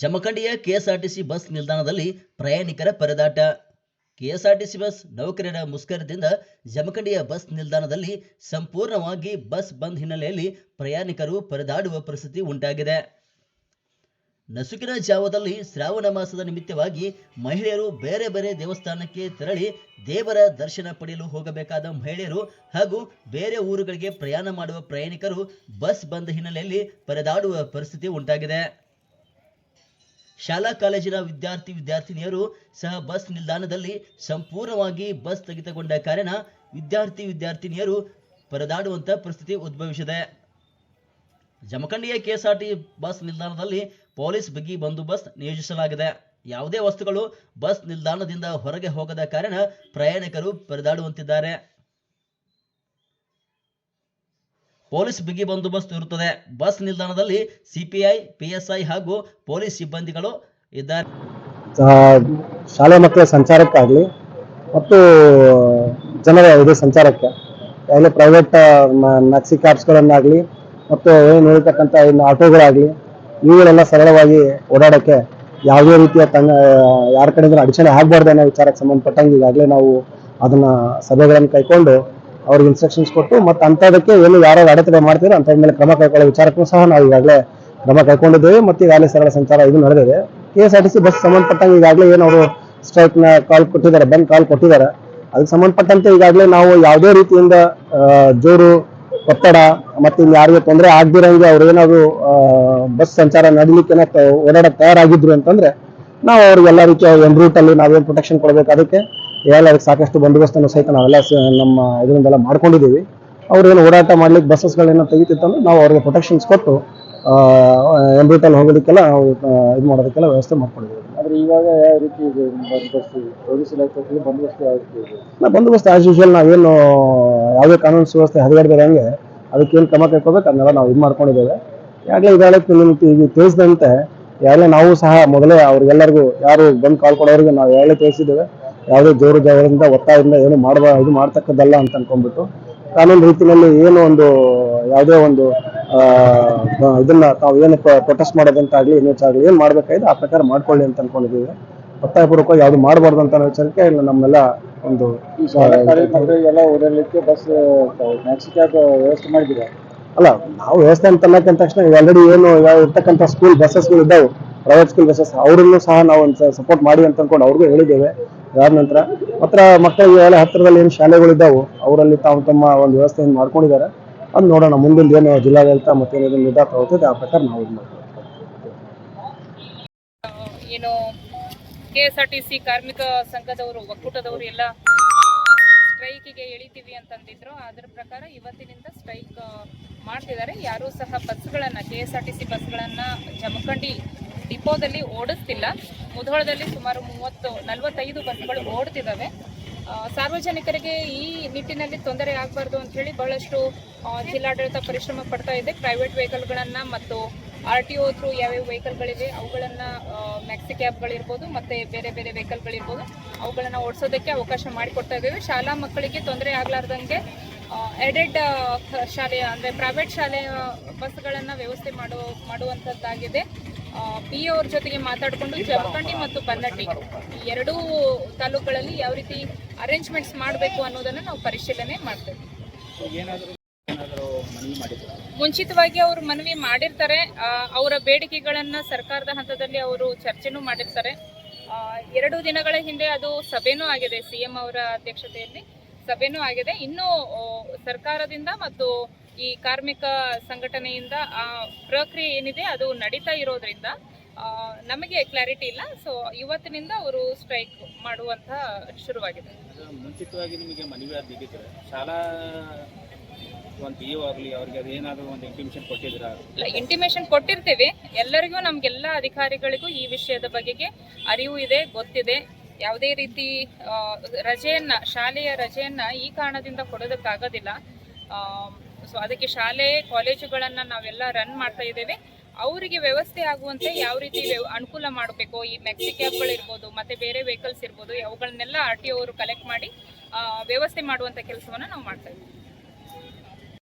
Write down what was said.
ಜಮಖಂಡಿಯ KSRTC bus ನಿಲ್ದಾಣದಲ್ಲಿ ಪ್ರಯಾಣಿಕರ ಪರದಾಟ. ಕೆಎಸ್ಆರ್ಟಿಸಿ ಬಸ್ ನೌಕರರ ಮುಷ್ಕರದಿಂದ ಜಮಖಂಡಿಯ ಬಸ್ ನಿಲ್ದಾಣದಲ್ಲಿ ಸಂಪೂರ್ಣವಾಗಿ ಬಸ್ ಬಂದ್ ಹಿನ್ನೆಲೆಯಲ್ಲಿ ಪ್ರಯಾಣಿಕರು ಪರದಾಡುವ ಪರಿಸ್ಥಿತಿ ಉಂಟಾಗಿದೆ. ನಸುಕಿನ ಜಾವದಲ್ಲಿ ಶ್ರಾವಣ ಮಾಸದ ನಿಮಿತ್ತವಾಗಿ ಮಹಿಳೆಯರು ಬೇರೆ ಬೇರೆ ದೇವಸ್ಥಾನಕ್ಕೆ ತೆರಳಿ ದೇವರ ದರ್ಶನ ಪಡೆಯಲು ಹೋಗಬೇಕಾದ ಮಹಿಳೆಯರು ಹಾಗೂ ಬೇರೆ ಊರುಗಳಿಗೆ ಪ್ರಯಾಣ ಮಾಡುವ ಪ್ರಯಾಣಿಕರು ಬಸ್ ಬಂದ್ ಹಿನ್ನೆಲೆಯಲ್ಲಿ ಪರದಾಡುವ ಪರಿಸ್ಥಿತಿ ಉಂಟಾಗಿದೆ. ಶಾಲಾ ಕಾಲೇಜಿನ ವಿದ್ಯಾರ್ಥಿ ವಿದ್ಯಾರ್ಥಿನಿಯರು ಸಹ ಬಸ್ ನಿಲ್ದಾಣದಲ್ಲಿ ಸಂಪೂರ್ಣವಾಗಿ ಬಸ್ ಸ್ಥಗಿತಗೊಂಡ ಕಾರಣ ವಿದ್ಯಾರ್ಥಿ ವಿದ್ಯಾರ್ಥಿನಿಯರು ಪರದಾಡುವಂತ ಪರಿಸ್ಥಿತಿ ಉದ್ಭವಿಸಿದೆ. ಜಮಖಂಡಿಯ ಕೆಎಸ್ಆರ್ಟಿ ಬಸ್ ನಿಲ್ದಾಣದಲ್ಲಿ ಪೊಲೀಸ್ ಬಿಗಿ ಬಂದೋಬಸ್ತ್ ನಿಯೋಜಿಸಲಾಗಿದೆ. ಯಾವುದೇ ವಸ್ತುಗಳು ಬಸ್ ನಿಲ್ದಾಣದಿಂದ ಹೊರಗೆ ಹೋಗದ ಕಾರಣ ಪ್ರಯಾಣಿಕರು ಪರದಾಡುವಂತಿದ್ದಾರೆ. ಪೊಲೀಸ್ ಬಿಗಿ ಬಂದೋಬಸ್ತ್ ಇರುತ್ತದೆ. ಬಸ್ ನಿಲ್ದಾಣದಲ್ಲಿ ಸಿಪಿಐ, ಪಿಎಸ್ಐ ಹಾಗೂ ಪೊಲೀಸ್ ಸಿಬ್ಬಂದಿಗಳು ಇದ್ದಾರೆ. ಶಾಲೆ ಮಕ್ಕಳ ಸಂಚಾರಕ್ಕಾಗಲಿ ಮತ್ತು ಜನರ ಇದು ಸಂಚಾರಕ್ಕೆ ಎಲ್ಲ ಪ್ರೈವೇಟ್ ಮ್ಯಾಕ್ಸಿ ಕ್ಯಾಬ್ಸ್ಗಳನ್ನಾಗಲಿ ಮತ್ತು ಏನು ಹೇಳ್ತಕ್ಕಂಥ ಇನ್ನು ಆಟೋಗಳಾಗಲಿ, ಇವುಗಳೆಲ್ಲ ಸರಳವಾಗಿ ಓಡಾಡೋಕ್ಕೆ ಯಾವುದೇ ರೀತಿಯ ತಂಗ ಯಾರ ಕಡೆಯಿಂದ ಅಡಚಣೆ ಆಗಬಾರ್ದು ಅನ್ನೋ ವಿಚಾರಕ್ಕೆ ಸಂಬಂಧಪಟ್ಟಂಗೆ ಈಗಾಗಲೇ ನಾವು ಅದನ್ನು ಸಭೆಗಳನ್ನು ಕೈಕೊಂಡು ಅವ್ರಿಗೆ ಇನ್ಸ್ಟ್ರಕ್ಷನ್ಸ್ ಕೊಟ್ಟು ಮತ್ತೆ ಅಂಥದಕ್ಕೆ ಏನು ಯಾರು ಅಡೆತಡೆ ಮಾಡ್ತೀರೋ ಅಂತ ಮೇಲೆ ಕ್ರಮ ಕೈಗೊಳ್ಳೋ ವಿಚಾರಕ್ಕೂ ಸಹ ನಾವು ಈಗಾಗಲೇ ಕ್ರಮ ಕೈಗೊಂಡಿದ್ದೇವೆ ಮತ್ತು ಈಗಾಗಲೇ ಸರಳ ಸಂಚಾರ ಇದು ನಡೆದಿದೆ. K S R T C bus ಸಂಬಂಧಪಟ್ಟಂಗೆ ಈಗಾಗಲೇ ಏನು ಅವರು ಸ್ಟ್ರೈಕ್ನ ಕಾಲ್ ಕೊಟ್ಟಿದ್ದಾರೆ, ಬಂದ್ ಕಾಲ್ ಕೊಟ್ಟಿದ್ದಾರೆ. ಅದಕ್ಕೆ ಸಂಬಂಧಪಟ್ಟಂತೆ ಈಗಾಗಲೇ ನಾವು ಯಾವುದೇ ರೀತಿಯಿಂದ ಜೋರು ಒತ್ತಡ ಮತ್ತು ಇನ್ನು ಯಾರಿಗೆ ತೊಂದರೆ ಆಗದಿರಂಗೆ ಅವ್ರು ಏನಾದ್ರು ಬಸ್ ಸಂಚಾರ ನಡೀಲಿಕ್ಕೆ ಓಡಾಡಕ್ಕೆ ತಯಾರಾಗಿದ್ರು ಅಂತಂದ್ರೆ ನಾವು ಅವ್ರಿಗೆ ಎಲ್ಲ ರೀತಿಯ ಎನ್ ರೂಟಲ್ಲಿ ನಾವೇನು ಪ್ರೊಟೆಕ್ಷನ್ ಕೊಡಬೇಕು ಅದಕ್ಕೆ ಎಲ್ಲ ಅದಕ್ಕೆ ಸಾಕಷ್ಟು ಬಂದೋಬಸ್ತನ್ನು ಸಹಿತ ನಾವೆಲ್ಲ ನಮ್ಮ ಇದರಿಂದೆಲ್ಲ ಮಾಡ್ಕೊಂಡಿದ್ದೀವಿ. ಅವ್ರೇನು ಓಡಾಟ ಮಾಡ್ಲಿಕ್ಕೆ ಬಸ್ಸಸ್ಗಳೇನೋ ತೆಗಿತಿತ್ತಂದ್ರೆ ನಾವು ಅವ್ರಿಗೆ ಪ್ರೊಟೆಕ್ಷನ್ಸ್ ಕೊಟ್ಟು ಎಂಬ್ರಿಟಲ್ಲಿ ರೂಟಲ್ಲಿ ಹೋಗೋದಕ್ಕೆಲ್ಲ ನಾವು ಇದು ಮಾಡೋದಕ್ಕೆಲ್ಲ ವ್ಯವಸ್ಥೆ ಮಾಡ್ಕೊಂಡಿದ್ದೀವಿ. ಆದರೆ ಇವಾಗ ಯಾವ ರೀತಿ ಇದೆ ಬಂದೋಬಸ್ತ್? ಪೊಲೀಸ್ ಇಲಾಖೆ ಬಂದೋಬಸ್ತ್ ಯಾವ ರೀತಿ ಇದೆ? ನಾ ಬಂದೋಬಸ್ತ್ ಆಸ್ ಯೂಶುವಲ್ ನಾವೇನು ಯಾವುದೇ ಕಾನೂನು ಸುವ್ಯವಸ್ಥೆ ಅದಕ್ಕೆ ಅದಕ್ಕೇನು ಕ್ರಮ ಕೈಕೋಬೇಕು ಅದನ್ನೆಲ್ಲ ನಾವು ಇದು ಮಾಡ್ಕೊಂಡಿದ್ದೇವೆ. ಈಗಾಗಲೇ ಈಗಾಗಲೇ ನಿಮ್ಗೆ ಈಗ ತಿಳಿಸಿದಂತೆ ಈಗಾಗಲೇ ನಾವು ಸಹ ಮೊದಲೇ ಅವ್ರಿಗೆಲ್ಲರಿಗೂ ಯಾರು ಬಂದು ಕಾಲ್ ಕೊಡೋರಿಗೆ ನಾವು ಈಗಾಗಲೇ ತಿಳಿಸಿದ್ದೇವೆ ಯಾವುದೇ ಜೋರು ಜಾಗದಿಂದ ಒತ್ತಾಯದಿಂದ ಏನು ಮಾಡುವ ಇದು ಮಾಡ್ತಕ್ಕದ್ದಲ್ಲ ಅಂತ ಅನ್ಕೊಂಡ್ಬಿಟ್ಟು ಕಾನೂನು ರೀತಿಯಲ್ಲಿ ಏನು ಒಂದು ಯಾವುದೇ ಒಂದು ಆ, ಇದನ್ನ ತಾವು ಏನು ಪ್ರೊಟೆಸ್ಟ್ ಮಾಡೋದಂತಾಗ್ಲಿ ಆಗಲಿ ಏನು ಮಾಡ್ಬೇಕಾಗಿದೆ ಆ ಪ್ರಕಾರ ಮಾಡ್ಕೊಳ್ಳಿ ಅಂತ ಅನ್ಕೊಂಡಿದ್ದೀವಿ. ಒತ್ತಾಯಪೂರ್ವಕವಾಗಿ ಯಾವುದು ಮಾಡಬಾರ್ದು ಅಂತ ವಿಚಾರಕ್ಕೆ ಇಲ್ಲ ನಮ್ಮೆಲ್ಲ ಒಂದು ಓಡಾಡಲಿಕ್ಕೆ ಬಸ್ ಮ್ಯಾಕ್ಸಿ ಕ್ಯಾಬ್ ವ್ಯವಸ್ಥೆ ಮಾಡಿದ್ದೀರಾ? ಅಲ್ಲ ನಾವು ವ್ಯವಸ್ಥೆ ಅಂತ ಅನ್ನೋಕ್ಕಿಂತ ತಕ್ಷಣ ಆಲ್ರೆಡಿ ಏನು ಯಾವ ಇರ್ತಕ್ಕಂಥ ಸ್ಕೂಲ್ ಬಸ್ಸಸ್ಗಳು ಇದ್ದಾವೆ ಪ್ರೈವೇಟ್ ಸ್ಕೂಲ್ ಬಸ್ಸಸ್ ಅವ್ರನ್ನು ಸಹ ನಾವು ಒಂದು ಸಪೋರ್ಟ್ ಮಾಡಿ ಅಂತ ಅನ್ಕೊಂಡು ಅವ್ರಿಗೂ ಹೇಳಿದ್ದೇವೆ. ಅದಾದ ನಂತರ ಮಾತ್ರ ಮಕ್ಕಳಿಗೆ ಎಲ್ಲ ಹತ್ತಿರದಲ್ಲಿ ಏನು ಶಾಲೆಗಳಿದ್ದಾವೆ, ಅವರಲ್ಲಿ ತಾವು ತಮ್ಮ ಒಂದು ವ್ಯವಸ್ಥೆಯನ್ನು ಮಾಡ್ಕೊಂಡಿದ್ದಾರೆ. ಅದು ನೋಡೋಣ ಮುಂದಿನ ಏನು ಜಿಲ್ಲಾಡಳಿತ ಮತ್ತೆ ಏನೇನು ನಿರ್ಧಾರ ತಗೋತದೆ ಆ ಪ್ರಕಾರ ನಾವು ಏನು K S R T C ಕಾರ್ಮಿಕ ಸಂಘದವರು, ಒಕ್ಕೂಟದವರು ಎಲ್ಲ ಸ್ಟ್ರೈಕಿಗೆ ಎಳಿತೀವಿ ಅಂತಂದಿದ್ರು. ಅದರ ಪ್ರಕಾರ ಇವತ್ತಿನಿಂದ ಸ್ಟ್ರೈಕ್ ಮಾಡ್ತಿದ್ದಾರೆ. ಯಾರೂ ಸಹ ಬಸ್ಗಳನ್ನು K S R T C ಬಸ್ಗಳನ್ನು ಜಮಖಂಡಿ ಡಿಪೋದಲ್ಲಿ ಓಡಿಸ್ತಿಲ್ಲ. ಮುಧೋಳದಲ್ಲಿ ಸುಮಾರು ಮೂವತ್ತು, ನಲವತ್ತೈದು ಬಸ್ಗಳು ಓಡ್ತಿದ್ದಾವೆ ಸಾರ್ವಜನಿಕರಿಗೆ ಈ ನಿಟ್ಟಿನಲ್ಲಿ ತೊಂದರೆ ಆಗಬಾರ್ದು ಅಂತ ಹೇಳಿ ಬಹಳಷ್ಟು ಜಿಲ್ಲಾಡಳಿತ ಪರಿಶ್ರಮ ಪಡ್ತಾ ಇದೆ. ಪ್ರೈವೇಟ್ ವೆಹಿಕಲ್ಗಳನ್ನು ಮತ್ತು ಆರ್ ಟಿ ಒ ಥ್ರೂ ಯಾವ್ಯಾವ ವೆಹಿಕಲ್ಗಳಿವೆ ಅವುಗಳನ್ನು ಮ್ಯಾಕ್ಸಿ ಕ್ಯಾಬ್ಗಳಿರ್ಬೋದು ಮತ್ತು ಬೇರೆ ಬೇರೆ ವೆಹಿಕಲ್ಗಳಿರ್ಬೋದು ಅವುಗಳನ್ನು ಓಡಿಸೋದಕ್ಕೆ ಅವಕಾಶ ಮಾಡಿಕೊಡ್ತಾ ಇದ್ದೇವೆ. ಶಾಲಾ ಮಕ್ಕಳಿಗೆ ತೊಂದರೆ ಆಗಲಾರ್ದಂಗೆ ಎಡೆಡ್ ಶಾಲೆಯ, ಅಂದರೆ ಪ್ರೈವೇಟ್ ಶಾಲೆಯ ಬಸ್ಗಳನ್ನು ವ್ಯವಸ್ಥೆ ಮಾಡೋ ಮಾಡುವಂಥದ್ದಾಗಿದೆ ಪಿ ಅವ್ರ ಜೊತೆಗೆ ಮಾತಾಡಿಕೊಂಡು ಜಮಖಂಡಿ ಮತ್ತು ಬನ್ನಟ್ಟಿ ಈ ಎರಡೂ ತಾಲೂಕುಗಳಲ್ಲಿ ಯಾವ ರೀತಿ ಅರೇಂಜ್ಮೆಂಟ್ಸ್ ಮಾಡಬೇಕು ಅನ್ನೋದನ್ನು ನಾವು ಪರಿಶೀಲನೆ ಮಾಡ್ತೇವೆ. ಮುಂಚಿತವಾಗಿ ಅವರು ಮನವಿ ಮಾಡಿರ್ತಾರೆ. ಅವರ ಬೇಡಿಕೆಗಳನ್ನ ಸರ್ಕಾರದ ಹಂತದಲ್ಲಿ ಅವರು ಚರ್ಚೆನೂ ಮಾಡಿರ್ತಾರೆ. ಎರಡು ದಿನಗಳ ಹಿಂದೆ ಅದು ಸಭೆನೂ ಆಗಿದೆ ಸಿಎಂ ಅವರ ಅಧ್ಯಕ್ಷತೆಯಲ್ಲಿ ಸಭೆನೂ ಆಗಿದೆ. ಇನ್ನು ಸರ್ಕಾರದಿಂದ ಮತ್ತು ಈ ಕಾರ್ಮಿಕ ಸಂಘಟನೆಯಿಂದ ಆ ಪ್ರಕ್ರಿಯೆ ಏನಿದೆ ಅದು ನಡೀತಾ ಇರೋದ್ರಿಂದ ನಮಗೆ ಕ್ಲಾರಿಟಿ ಇಲ್ಲ. ಸೊ ಇವತ್ತಿನಿಂದ ಅವರು ಸ್ಟ್ರೈಕ್ ಮಾಡುವಂತ ಶುರುವಾಗಿದೆ. ಮುಂಚಿತವಾಗಿ ನಿಮಗೆ ಮನವಿ ಅದು ಶಾಲಾ ಒಂದು ಪಿ ಆಗಲಿ ಅವ್ರಿಗೆ ಏನಾದರೂ ಒಂದು ಇಂಟಿಮೇಷನ್ ಕೊಟ್ಟಿದ್ದೀರಾ ಇಲ್ಲ ಇಂಟಿಮೇಷನ್ ಕೊಟ್ಟಿರ್ತೀವಿ. ಎಲ್ಲರಿಗೂ ನಮ್ಗೆಲ್ಲ ಅಧಿಕಾರಿಗಳಿಗೂ ಈ ವಿಷಯದ ಬಗೆಗೆ ಅರಿವು ಇದೆ ಗೊತ್ತಿದೆ. ಯಾವುದೇ ರೀತಿ ರಜೆಯನ್ನ ಶಾಲೆಯ ರಜೆಯನ್ನ ಈ ಕಾರಣದಿಂದ ಕೊಡೋದಕ್ಕಾಗೋದಿಲ್ಲ. ಸೊ ಅದಕ್ಕೆ ಶಾಲೆ, ಕಾಲೇಜುಗಳನ್ನ ನಾವೆಲ್ಲ ರನ್ ಮಾಡ್ತಾ ಇದ್ದೇವೆ. ಅವರಿಗೆ ವ್ಯವಸ್ಥೆ ಆಗುವಂತೆ ಯಾವ ರೀತಿ ಅನುಕೂಲ ಮಾಡಬೇಕು? ಈ ಮೆಕ್ಸಿ ಕ್ಯಾಬ್ಗಳಿರ್ಬೋದು ಮತ್ತೆ ಬೇರೆ ವೆಹಿಕಲ್ಸ್ ಇರ್ಬೋದು, ಅವುಗಳನ್ನೆಲ್ಲ ಆರ್ ಟಿ ಅವರು ಕಲೆಕ್ಟ್ ಮಾಡಿ ವ್ಯವಸ್ಥೆ ಮಾಡುವಂಥ ಕೆಲಸವನ್ನ ನಾವು ಮಾಡ್ತಾ ಇದ್ದೀವಿ.